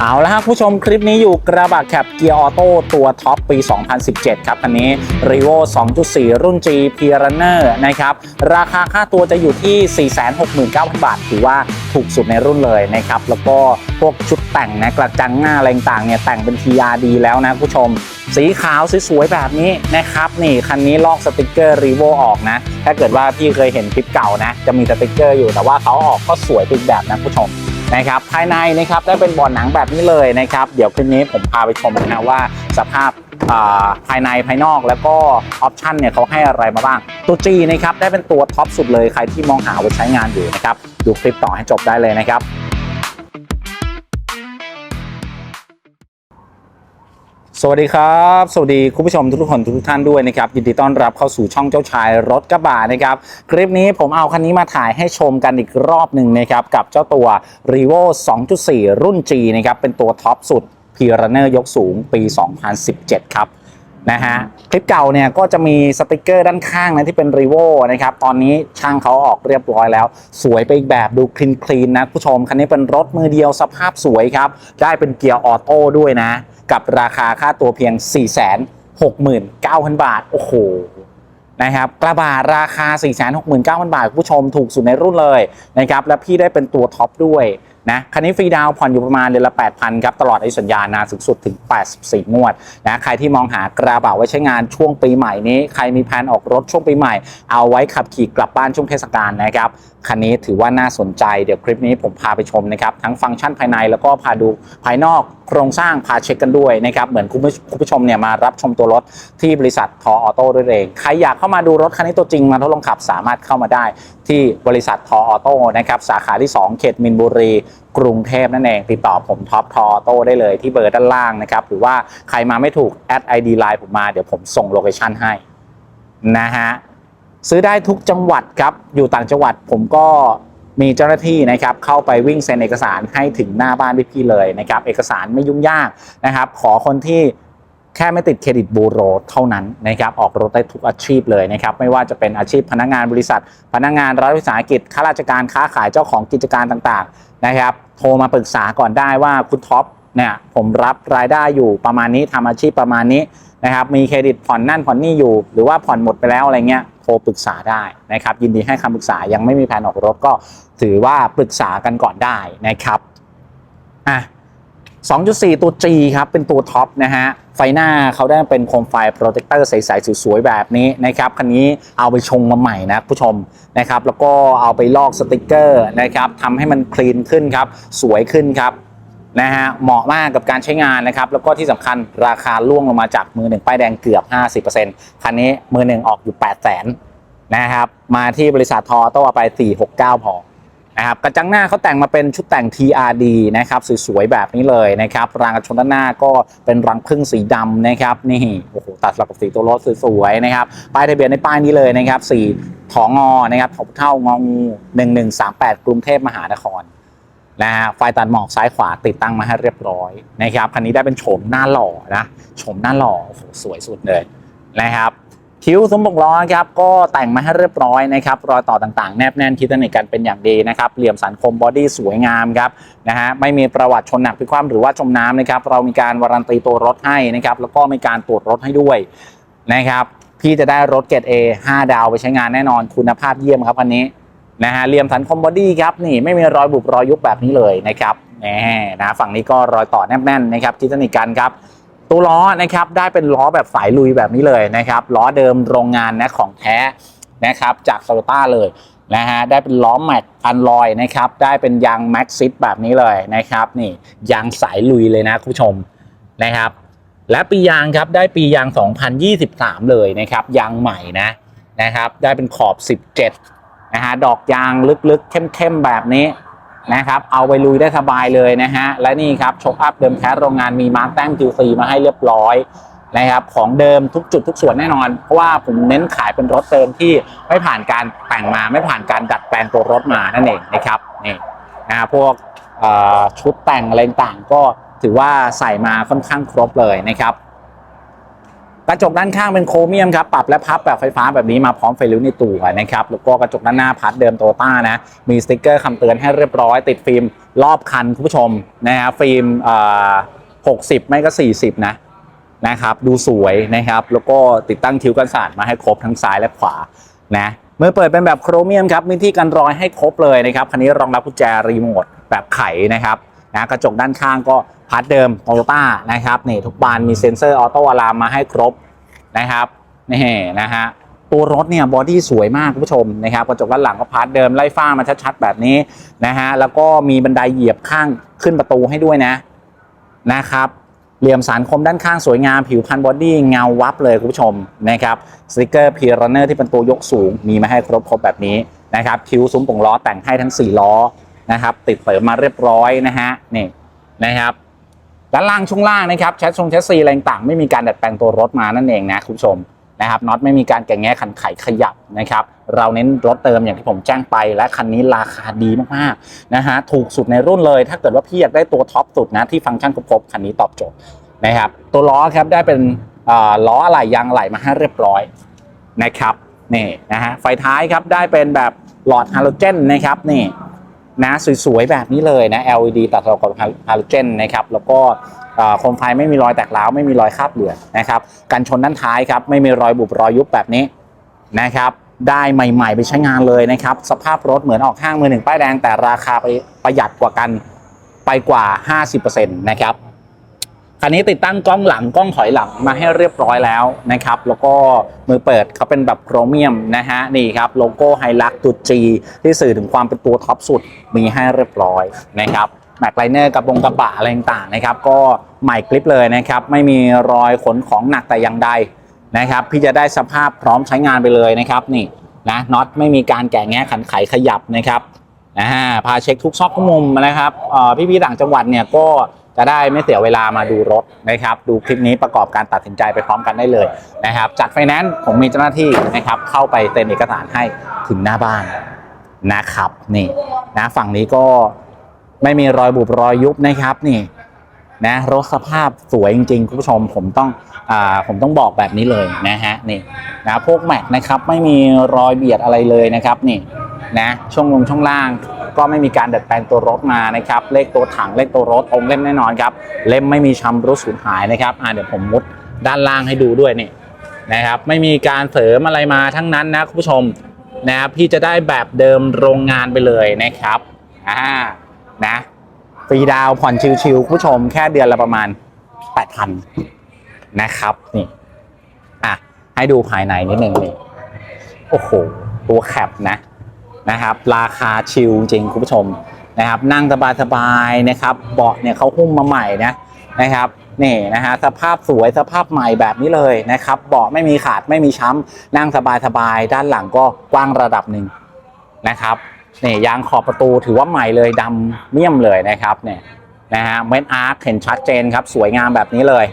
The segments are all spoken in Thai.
เอาละครับผู้ชมคลิปนี้อยู่กระบะแคปเกียร์ออโต้ตัวท็อปปี 2017 ครับคันนี้ r e v o 2.4 รุ่น G p r u n n e r นะครับ ราคาค่าตัวจะอยู่ที่ 469,000 บาท ถือว่าถูกสุดในรุ่นเลยนะครับ แล้วก็พวกชุดแต่งนะกระจังหน้าอะไรต่างเนี่ยแต่งเป็น TRD แล้วนะผู้ชม สีขาวสวยๆแบบนี้นะครับนี่คันนี้ลอกสติกเกอร์ r e v o ออกนะ ถ้าเกิดว่าพี่เคยเห็นคลิปเก่านะจะมีสติกเกอร์อยู่แต่ว่าเขาออกก็สวยติดแบบนะผู้ชม นะครับภายในนะครับได้เป็นบอร์ดหนังแบบนี้เลยนะครับเดี๋ยวคลิปนี้ผมพาไปชมนะว่าสภาพภายในภายนอกแล้วก็ออปชันเนี่ยเขาให้อะไรมาบ้าง ตัว G นะครับได้เป็นตัวท็อปสุดเลยใครที่มองหาไว้ใช้งานอยู่นะครับดูคลิปต่อให้จบได้เลยนะครับ สวัสดีครับ สวัสดีคุณผู้ชมทุกคนทุกท่านด้วยนะครับ ยินดีต้อนรับเข้าสู่ช่องเจ้าชายรถกระบะนะครับ คลิปนี้ผมเอาคันนี้มาถ่ายให้ชมกันอีกรอบหนึ่งนะครับ กับเจ้าตัว r e v o 2.4 รุ่น G นะครับ เป็นตัวท็อปสุด p r u n n e r ยกสูงปี 2017 ครับนะฮะคลิปเก่าเนี่ยก็จะมีสติกเกอร์ด้านข้างนะที่เป็น r e v o นะครับตอนนี้ช่างเขาออกเรียบร้อยแล้ว สวยไปอีกแบบดูคลีนคลีนนะผู้ชมคันนี้เป็นรถมือเดียวสภาพสวยครับ ได้เป็นเกียร์ออโต้ด้วยนะ กับราคาค่าตัวเพียง 469,000 บาท โอ้โหนะครับกระบะราคา 469,000 บาทคุณผู้ชมถูกสุดในรุ่นเลยนะครับและพี่ได้เป็นตัวท็อปด้วย นะคันนี้ฟรีดาวผ่อนอยู่ประมาณเดือนละ 8,000ครับตลอดอายุสัญญานานสูงสุดถึง 84 งวดนะใครที่มองหากระบะไว้ใช้งานช่วงปีใหม่นี้ ใครมีแผนออกรถช่วงปีใหม่ เอาไว้ขับขี่กลับบ้านช่วงเทศกาลนะครับคันนี้ถือว่าน่าสนใจเดี๋ยวคลิปนี้ผมพาไปชมนะครับทั้งฟังก์ชันภายในแล้วก็พาดูภายนอกโครงสร้างพาเช็คกันด้วยนะครับเหมือนคุณผู้คุณผู้ชมเนี่ยมารับชมตัวรถที่บริษัททออโต้ด้วยเอง ใครอยากเข้ามาดูรถคันนี้ตัวจริงมาทดลองขับสามารถเข้ามาได้ ที่บริษัททออโต้นะครับสาขาที่ 2 เขตมินบุรี กรุงเทพนั่นเอง ติดต่อผมท็อปทออโต้ได้เลยที่เบอร์ด้านล่างนะครับ หรือว่าใครมาไม่ถูกแอดไอดีไลน์ผมมาเดี๋ยวผมส่งโลเคชั่นให้นะฮะซื้อได้ทุกจังหวัดครับ อยู่ต่างจังหวัดผมก็มีเจ้าหน้าที่นะครับเข้าไปวิ่งเซ็นเอกสารให้ถึงหน้าบ้านพี่ๆเลยนะครับ เอกสารไม่ยุ่งยากนะครับ ขอคนที่ แค่ไม่ติดเครดิตบูโรเท่านั้นนะครับออกรถได้ทุกอาชีพเลยนะครับไม่ว่าจะเป็นอาชีพพนักงานบริษัท พนักงานรัฐวิสาหกิจข้าราชการค้าขายเจ้าของกิจการต่างๆนะครับโทรมาปรึกษาก่อนได้ว่าคุณท็อปเนี่ยผมรับรายได้อยู่ประมาณนี้ทำอาชีพประมาณนี้นะครับมีเครดิตผ่อนนั่นผ่อนนี่อยู่ หรือว่าผ่อนหมดไปแล้วอะไรเงี้ยโทรปรึกษาได้นะครับยินดีให้คำปรึกษายังไม่มีแผนออกรถก็ถือว่าปรึกษากันก่อนได้นะครับอะ 2.4 ตัว G ครับ เป็นตัวท็อปนะฮะ ไฟหน้าเขาได้เป็นโคมไฟโปรเจคเตอร์ใสๆสวยๆ แบบนี้นะครับ คันนี้เอาไปชงมาใหม่นะผู้ชมนะครับ แล้วก็เอาไปลอกสติกเกอร์นะครับทำให้มันคลีนขึ้นครับ สวยขึ้นครับนะฮะเหมาะมากกับการใช้งานนะครับ แล้วก็ที่สำคัญราคาล่วงลงมาจากมือหนึ่งป้ายแดงเกือบ 50%คันนี้มือหนึ่งออกอยู่ 8 0 0 0 0 0นะครับ มาที่บริษัททอต้ไป 469 พอ นะครับกระจังหน้าเขาแต่งมาเป็นชุดแต่ง TRD นะครับสวยๆแบบนี้เลยนะครับรางกระชนด้านหน้าก็เป็นรังพึ่งสีดำนะครับนี่โอ้โหตัดสลับกับสีตัวรถสวยๆนะครับป้ายทะเบียนในป้ายนี้เลยนะครับสีถองอนะครับถบเท่างองู1138กรุงเทพมหานครนะฮะไฟตัดหมอกซ้ายขวาติดตั้งมาให้เรียบร้อยนะครับคันนี้ได้เป็นโฉมหน้าหล่อนะโฉมหน้าหล่อโอ้โหสวยสุดเลยนะครับ คิ้วซุ้มบกล้อครับก็แต่งมาให้เรียบร้อยนะครับรอยต่อต่างๆ แนบแน่นคิดสนิทกันเป็นอย่างดีนะครับเหลี่ยมสันคมบอดี้สวยงามครับนะฮะไม่มีประวัติชนหนักพิคว่ำหรือว่าจมน้ำนะครับเรามีการวารันตีตัวรถให้นะครับแล้วก็มีการตรวจรถให้ด้วยนะครับพี่จะได้รถเกรด A 5 ดาวไปใช้งานแน่นอนคุณภาพเยี่ยมครับคันนี้นะฮะเหลี่ยมสันคมบอดี้ครับนี่ไม่มีรอยบุบรอยยุบแบบนี้เลยนะครับแหมนะฝั่งนี้ก็รอยต่อแนบแน่นนะครับที่สนิทกันครับ ตัวล้อนะครับได้เป็นล้อแบบสายลุยแบบนี้เลยนะครับล้อเดิมโรงงานนะของแท้นะครับจากโตโยต้าเลยนะฮะได้เป็นล้อแม็กอันลอยนะครับได้เป็นยางแม็กซิสแบบนี้เลยนะครับนี่ยางสายลุยเลยนะคุณผู้ชมนะครับ และปียางครับได้ปียาง 2023 เลยนะครับยางใหม่นะนะครับได้เป็นขอบ 17นะฮะดอกยางลึกๆเข้มๆแบบนี้ นะครับเอาไปลุยได้สบายเลยนะฮะและนี่ครับโชคอัพเดิมแท้โรงงานมีมาร์กแต้ม QC มาให้เรียบร้อยนะครับของเดิมทุกจุดทุกส่วนแน่นอน เพราะว่าผมเน้นขายเป็นรถเติมที่ไม่ผ่านการแต่งมาไม่ผ่านการดัดแปลงตัวรถมานั่นเองนะครับนี่นะฮะพวกชุดแต่งอะไรต่างก็ถือว่าใส่มาค่อนข้างครบเลยนะครับ กระจกด้านข้างเป็นโครเมียมครับปรับและพับแบบไฟฟ้าแบบนี้มาพร้อมไฟลิ้วในตัวนะครับแล้วก็กระจกด้านหน้าพัดเดิมโตต้านะมีสติ๊กเกอร์คำเตือนให้เรียบร้อย ติดฟิล์มรอบคันคุณผู้ชมนะฮะฟิล์มเอ่อ60ไม่ก็ 40 นะนะครับดูสวยนะครับแล้วก็ติดตั้งคิ้วกันศาสตร์มาให้ครบทั้งซ้ายและขวานะเมื่อเปิดเป็นแบบโครเมียมครับมีที่กันรอยให้ครบเลยนะครับคันนี้รองรับกุญแจรีโมทแบบไขนะครับ นะกระจกด้านข้างก็พัดเดิมโตโยต้านะครับนี่ทุกบานมีเซ็นเซอร์ออโต้อะลามมาให้ครบนะครับนี่นะฮะตัวรถเนี่ยบอดี้สวยมากคุณผู้ชมนะครับกระจกด้านหลังก็พัดเดิมไล่ฟ้ามาชัดๆแบบนี้นะฮะแล้วก็มีบันไดเหยียบข้างขึ้นประตูให้ด้วยนะนะครับเหลี่ยมสารคมด้านข้างสวยงามผิวพันบอดี้เงาวับเลยคุณผู้ชมนะครับสติกเกอร์พีรันเนอร์ที่เป็นตัวยกสูงมีมาให้ครบครบแบบนี้นะครับคิ้วซุ้มป่งล้อแต่งให้ทั้ง 4 ล้อ นะครับ ติดเสริมมาเรียบร้อยนะฮะนี่นะครับด้านล่างช่วงล่างนะครับแชททรงแชทซีอะไรต่างไม่มีการดัดแปลงตัวรถมานั่นเองนะคุณผู้ชมนะครับน็อตไม่มีการแกะแงะขันไขขยับนะครับ เราเน้นรถเติมอย่างที่ผมแจ้งไปและคันนี้ราคาดีมากๆนะฮะถูกสุดในรุ่นเลย ถ้าเกิดว่าพี่อยากได้ตัวท็อปสุดนะที่ฟังก์ชันครบๆคันนี้ตอบโจทย์นะครับ ตัวล้อครับได้เป็นล้ออะไหล่ยางไหล่มาให้เรียบร้อยนะครับนี่นะฮะไฟท้ายครับได้เป็นแบบหลอดฮาโลเจนนะครับนี่ นะสวยๆแบบนี้เลยนะ LED ตัดต่อกับฮาโลเจนนะครับแล้วก็โคมไฟไม่มีรอยแตกร้าวไม่มีรอยคราบเลือนะครับกันชนด้านท้ายครับไม่มีรอยบุบรอยยุบแบบนี้นะครับได้ใหม่ ๆ ไปใช้งานเลยนะครับ สภาพรถเหมือนออกห้างมือหนึ่งป้ายแดงแต่ราคาไปประหยัดกว่ากันไปกว่า 50%นะครับ คันนี้ติดตั้งกล้องหลังกล้องถอยหลังมาให้เรียบร้อยแล้วนะครับ แล้วก็มือเปิดเขาเป็นแบบโครเมียมนะฮะนี่ครับโลโก้ไฮลักตัว G ที่สื่อถึงความเป็นตัวท็อปสุดมีให้เรียบร้อยนะครับแม็กไลเนอร์กับวงกระบะอะไรต่างๆนะครับ ก็ใหม่กริปเลยนะครับ ไม่มีรอยขนของหนักแต่อย่างใดนะครับ พี่จะได้สภาพพร้อมใช้งานไปเลยนะครับ นี่นะน็อตไม่มีการแกะแงะขันไขขยับนะครับนะฮะพาเช็คทุกซอกทุกมุมนะครับเออพี่ๆต่างจังหวัดเนี่ยก็ จะได้ไม่เสียเวลามาดูรถนะครับ ดูคลิปนี้ประกอบการตัดสินใจไปพร้อมกันได้เลยนะครับจัดไฟแนนซ์ผมมีเจ้าหน้าที่นะครับเข้าไปเซ็นเอกสารให้ถึงหน้าบ้านนะครับนี่นะฝั่งนี้ก็ไม่มีรอยบุบรอยยุบนะครับนี่นะรถสภาพสวยจริงๆคุณผู้ชมผมต้องอ่าผมต้องบอกแบบนี้เลยนะฮะนี่นะพวกแม็กนะครับไม่มีรอยเบียดอะไรเลยนะครับนี่นะช่วงลงช่วงล่าง ก็ไม่มีการดัดแปลงตัวรถมานะครับเลขตัวถังเลขตัวรถองเล่มแน่นอนครับเล่มไม่มีชำรุดสูญหายนะครับอ่าเดี๋ยวผมมุดด้านล่างให้ดูด้วยนี่นะครับไม่มีการเสริมอะไรมาทั้งนั้นนะคุณผู้ชมนะครับพี่จะได้แบบเดิมโรงงานไปเลยนะครับอ่านะฟรีดาวผ่อนชิวๆคุณผู้ชมแค่เดือนละประมาณ 8,000นะครับนี่อะให้ดูภายในนิดนึงนี่โอ้โหตัวแคปนะ นะครับราคาชิลจริงคุณผู้ชมนะครับนั่งสบายๆนะครับเบาะเนี่ยเขาหุ้มมาใหม่นะนะครับนี่นะฮะสภาพสวยสภาพใหม่แบบนี้เลยนะครับเบาะไม่มีขาดไม่มีช้ำนั่งสบายๆด้านหลังก็กว้างระดับหนึ่งนะครับนี่ยางขอบประตูถือว่าใหม่เลยดำเมี่ยมเลยนะครับเนี่ยนะฮะเม็ดอาร์คเห็นชัดเจนครับสวยงามแบบนี้เลย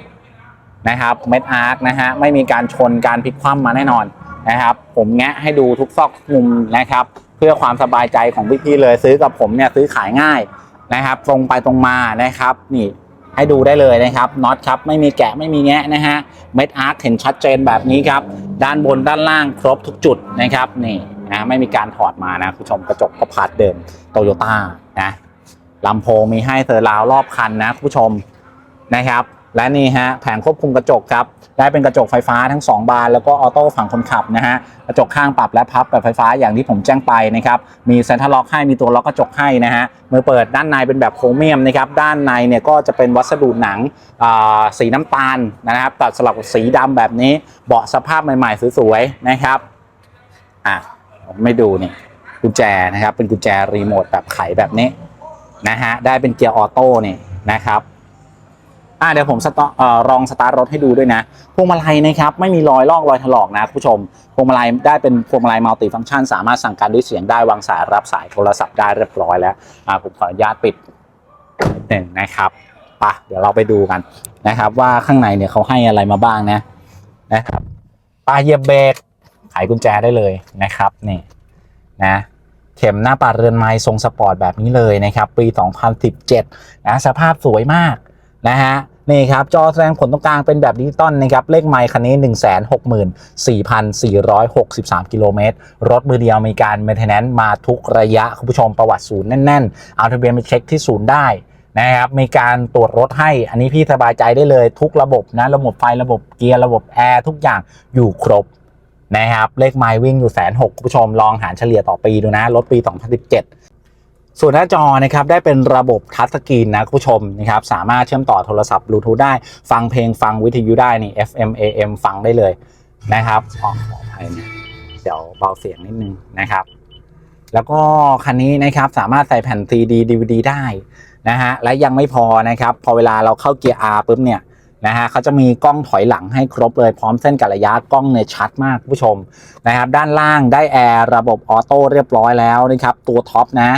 นะครับเม็ดอาร์คนะฮะไม่มีการชนการพลิกคว่ำมาแน่นอนนะครับ ผมแงะให้ดูทุกซอกมุมนะครับ พื่อความสบายใจของพี่ๆเลยซื้อกับผมเนี่ยซื้อขายง่ายนะครับ ตรงไปตรงมานะครับนี่ให้ดูได้เลยนะครับน็อตครับไม่มีแกะไม่มีแงะนะฮะเม็ดอาร์คเห็นชัดเจนแบบนี้ครับ ด้านบนด้านล่างครบทุกจุดนะครับนี่นะไม่มีการถอดมานะคุณผู้ชมกระจกก็พาร์ทเดิมโตโยต้านะลำโพงมีให้เซอร์ราวรอบคันนะคุณผู้ชมนะครับ และนี่ฮะแผงควบคุมกระจกครับได้เป็นกระจกไฟฟ้าทั้ง 2 บาน แล้วก็ออโต้ฝั่งคนขับนะฮะกระจกข้างปรับและพับแบบไฟฟ้าอย่างที่ผมแจ้งไปนะครับมีเซ็นทรัลล็อกให้มีตัวล็อกกระจกให้นะฮะมือเปิดด้านในเป็นแบบโครเมียมนะครับด้านในเนี่ยก็จะเป็นวัสดุหนังอ่าสีน้ำตาลนะครับตัดสลับกับสีดำแบบนี้เบาะสภาพใหม่ๆสวยๆนะครับอะไม่ดูนี่กุญแจนะครับเป็นกุญแจรีโมทแบบไขแบบนี้นะฮะได้เป็นเกียร์ออโต้นี่นะครับ อ่าเดี๋ยวผมเอ่อลองสตาร์ทรถให้ดูด้วยนะ พวงมาลัยนะครับไม่มีรอยลอกรอยถลอกนะคุณผู้ชม พวงมาลัยได้เป็นพวงมาลัยมัลติฟังก์ชัน สามารถสั่งการด้วยเสียงได้วางสายรับสายโทรศัพท์ได้เรียบร้อยแล้วอ่าผมขออนุญาตปิดหนึ่งนะครับปะเดี๋ยวเราไปดูกันนะครับ ว่าข้างในเนี่ยเขาให้อะไรมาบ้างนะนะครับปลายเหยียบเบรกไขกุญแจได้เลยนะครับนี่นะเข็มหน้าปัดเรือนไม้ทรงสปอร์ตแบบนี้เลยนะครับ ปี 2017นะสภาพสวยมาก นะฮะนี่ครับจอแสดงผลตรงกลางเป็นแบบดิจิตอลนะครับเลขไมค์คันนี้ 164,463 กิโลเมตร รถมือเดียวมีการเมนเทนแนนซ์มาทุกระยะ คุณผู้ชมประวัติศูนย์แน่นๆ เอาทะเบียนไปเช็คที่ศูนย์ได้นะครับมีการตรวจรถให้อันนี้พี่สบายใจได้เลยทุกระบบนะระบบไฟระบบเกียร์ระบบแอร์ทุกอย่างอยู่ครบนะครับเลขไมล์วิ่งอยู่แสนหกคุณผู้ชมลองหารเฉลี่ยต่อปีดูนะ รถปี 2017 ส่วนหน้าจอนะครับได้เป็นระบบทัชสกรีนนะคุณผู้ชมนะครับสามารถเชื่อมต่อโทรศัพท์บลูทูธได้ ฟังเพลงฟังวิทยุได้นี่ FM AM ฟังได้เลยนะครับขอขออภัยนะเดี๋ยวเบาเสียงนิดนึงนะครับ แล้วก็คันนี้นะครับสามารถใส่แผ่น CD DVD ได้นะฮะและยังไม่พอนะครับ พอเวลาเราเข้าเกียร์ R ปุ๊บเนี่ยนะฮะเขาจะมีกล้องถอยหลังให้ครบเลยพร้อมเส้นกัลยะกล้องเนี่ยชัดมากคุณผู้ชมนะครับ ด้านล่างได้แอร์ระบบออโต้เรียบร้อยแล้วนะครับ ตัวท็อปนะ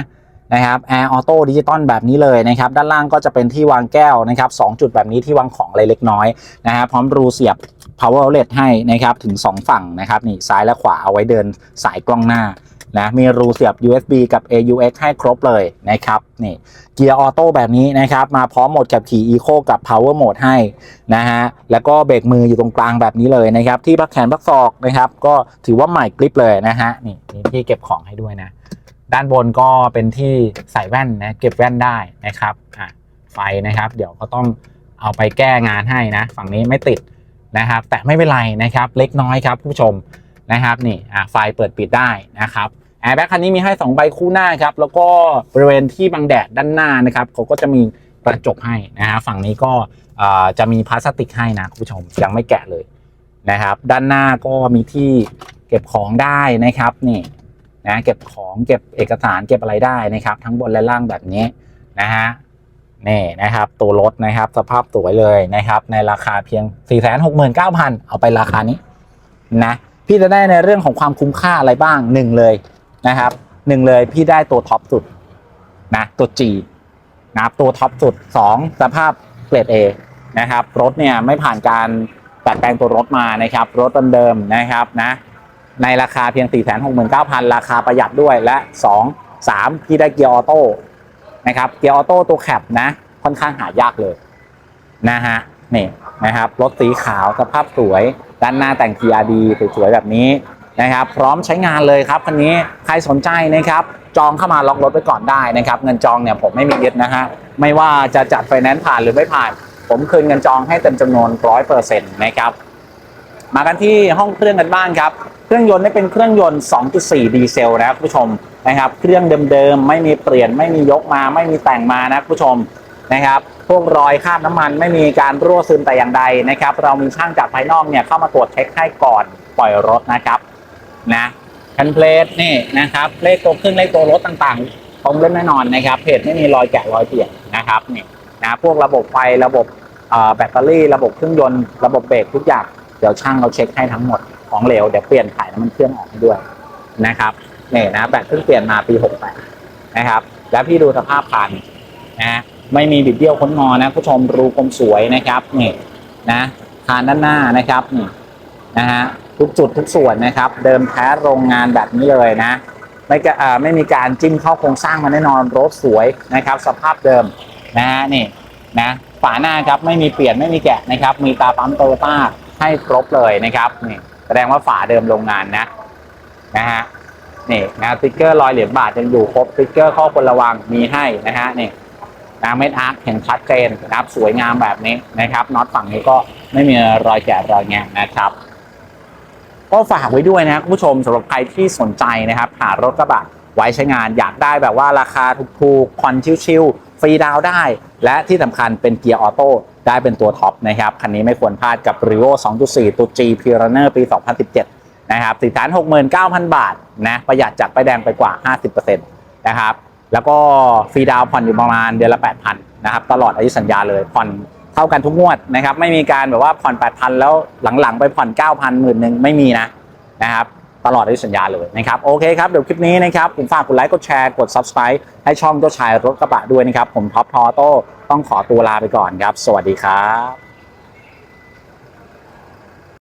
นะครับแอร์ออโต้ดิจิตอลแบบนี้เลยนะครับ ด้านล่างก็จะเป็นที่วางแก้วนะครับสจุดแบบนี้ที่วางของเล็กน้อยนะฮะพร้อมรูเสียบ power outlet ให้นะครับ ถึง 2 ฝั่งนะครับนี่ซ้ายและขวาเอาไว้เดินสายกล้องหน้านะมีรูเสียบ USB กับ AUX ให้ครบเลยนะครับนี่เกียร์ออโต้แบบนี้นะครับ มาพร้อมโหมดกับขี่ Eco กับ Power Mode ให้นะฮะแล้วก็เบรกมืออยู่ตรงกลางแบบนี้เลยนะครับ ที่พักแขนพักศอกนะครับ ก็ถือว่าใหม่กริปเลยนะฮะนี่นี่ที่เก็บของให้ด้วยนะ ด้านบนก็เป็นที่ใส่แว่นนะเก็บแว่นได้นะครับอะไฟนะครับ เดี๋ยวก็ต้องเอาไปแก้งานให้นะ ฝั่งนี้ไม่ติดนะครับ แต่ไม่เป็นไรนะครับ เล็กน้อยครับผู้ชมนะครับนี่อะไฟเปิดปิดได้นะครับแอร์แบ็คคันนี้มีให้ 2 ใบคู่หน้าครับ แล้วก็บริเวณที่บังแดดด้านหน้านะครับเขาก็จะมีกระจกให้นะฮะฝั่งนี้ก็จะมีพลาสติกให้นะคุณผู้ชมยังไม่แกะเลยนะครับ ด้านหน้าก็มีที่เก็บของได้นะครับนี่ นะเก็บของเก็บเอกสารเก็บอะไรได้นะครับ ทั้งบนและล่างแบบนี้นะฮะนี่นะครับตัวรถนะครับสภาพสวยเลยนะครับ ในราคาเพียง 469,000 เอาไปราคานี้นะพี่จะได้ในเรื่องของความคุ้มค่าอะไรบ้างหนึ่งเลยนะครับหนึ่งเลยพี่ได้ตัวท็อปสุดนะตัว G นะครับตัวท็อปสุด 2 สภาพเกรด A นะครับรถเนี่ยไม่ผ่านการตัดแต่งตัวรถมานะครับ รถเดิมๆนะครับนะ ในราคาเพียง 469,000 ราคาประหยัดด้วยและ 2 3 พี่ได้เกียร์ออโต้นะครับเกียร์ออโต้ตัวแคปนะ ค่อนข้างหายากเลยนะฮะนี่นะครับรถสีขาวสภาพสวย ด้านหน้าแต่ง TRD สวยๆแบบนี้นะครับพร้อมใช้งานเลยครับคันนี้ใครสนใจนะครับจองเข้ามาล็อกรถไปก่อนได้นะครับ เงินจองเนี่ยผมไม่มียึดนะฮะไม่ว่าจะจัดไฟแนนซ์ผ่านหรือไม่ผ่าน ผมคืนเงินจองให้เต็มจำนวน100%นะครับมากันที่ห้องเครื่องกันบ้างครับ เครื่องยนต์นี่เป็นเครื่องยนต์ 2.4 ดีเซลนะครับผู้ชมนะครับ เครื่องเดิมๆ ไม่มีเปลี่ยน ไม่มียกมา ไม่มีแต่งมานะคุณผู้ชมนะครับ พวกรอยคราบน้ำมันไม่มีการรั่วซึมแต่อย่างใดนะครับ เรามีช่างจากภายนอกเนี่ยเข้ามาตรวจเช็คให้ก่อนปล่อยรถนะครับนะแผ่นเพลทนี่นะครับเลขตัวเครื่องเลขตัวรถต่างๆตรงเล่นแน่นอนนะครับเพจไม่มีรอยแกะรอยเปลี่ยนนะครับนี่นะพวกระบบไฟระบบแบตเตอรี่ ระบบเครื่องยนต์ระบบเบรกทุกอย่างเดี๋ยวช่างเราเช็คให้ทั้งหมด ของเหลวเดี๋ยวเปลี่ยนถ่ายน้ำมันเครื่องออกให้ด้วยนะครับนี่นะแบตเพิ่งเปลี่ยนมาปี68นะครับ แล้วพี่ดูสภาพคันนะไม่มีบิดเบี้ยวค้นงอนะผู้ชมรูกลมสวยนะครับนี่นะคานด้านหน้านะครับนี่นะฮะทุกจุดทุกส่วนนะครับ เดิมแท้โรงงานแบบนี้เลยนะ ไม่กะอ่าไม่มีการจิ้มเข้าโครงสร้างมาแน่นอนรถสวยนะครับ สภาพเดิมนะฮะนี่นะฝาหน้าครับไม่มีเปลี่ยนไม่มีแกะนะครับ มีตาปั๊มโตโยต้าให้ครบเลยนะครับนี่ แสดงว่าฝาเดิมโรงงานนะนะฮะนี่นะสติ๊กเกอร์รอยเหรียญบาทยังอยู่ครบสติ๊กเกอร์ข้อควรระวังมีให้นะฮะนี่นะเม็ดอาร์คเห็นชัดเจนนะครับสวยงามแบบนี้นะครับน็อตฝั่งนี้ก็ไม่มีรอยแกะรอยแงะนะครับ ก็ฝากไว้ด้วยนะครับคุณผู้ชมสำหรับใครที่สนใจนะครับ หารถกระบะไว้ใช้งานอยากได้แบบว่าราคาถูกๆผ่อนชิวๆฟรีดาวได้ และที่สำคัญเป็นเกียร์ออโต้ ได้เป็นตัวท็อปนะครับ คันนี้ไม่ควรพลาดกับ r i o 2.4 ตัว G p r u n n e r ปี 2017 นะครับ469,000 บาทนะประหยัดจากไปายแดงไปกว่า 50%นะครับแล้วก็ฟรีดาวผ่อนอยู่ประมาณเดือนละ 8,000นะครับตลอดอายุสัญญาเลยผ่อนเท่ากันทุกงวดนะครับไม่มีการแบบว่าผ่อน 8,000 แล้วหลังๆ ไปผ่อน 9,000หมื่นหนึ่งไม่มีนะนะครับตลอดอายุสัญญาเลยนะครับโอเคครับเดี๋ยวคลิปนี้นะครับผมฝากกดไลค์กดแชร์กด subscribe ให้ช่องเจ้าชายรถกระบะด้วยนะครับผมท็อปทอโต้ ต้องขอตัวลาไปก่อนครับ สวัสดีครับ